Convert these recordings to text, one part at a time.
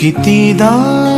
कितीदा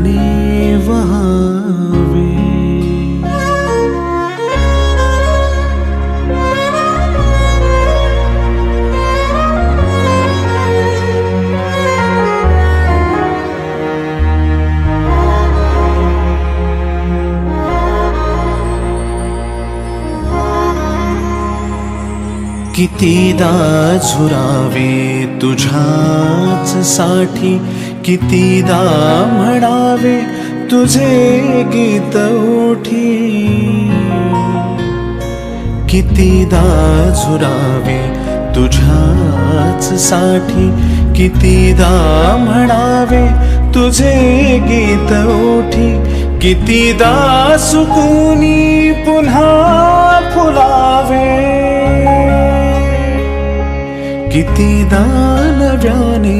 बने वहाँ वे। कितीदा झुरावे तुझ्याच साठी कितीदा म्हणावे तुझे गीत उठी. कितीदा झुरावे तुझ्याच साठी. कितीदा म्हणावे तुझे गीत उठी. कितीदा सुकुनी पुन्हा फुलावे. कितीदा नव्याने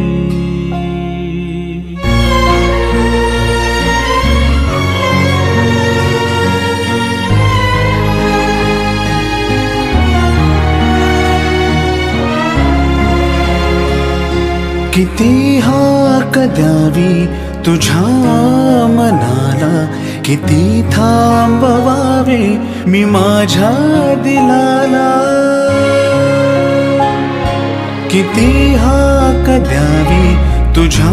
किती हाक द्यावी तुझ्या मनाला? किती थांबवावे मी माझ्या दिलाला? किती हाक द्यावी तुझ्या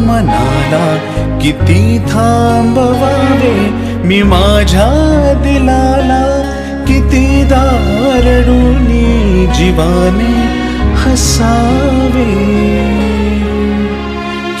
मनाला? किती थांबवावे मी माझ्या दिलाला? किती दारडूनी जीवाने हसावे?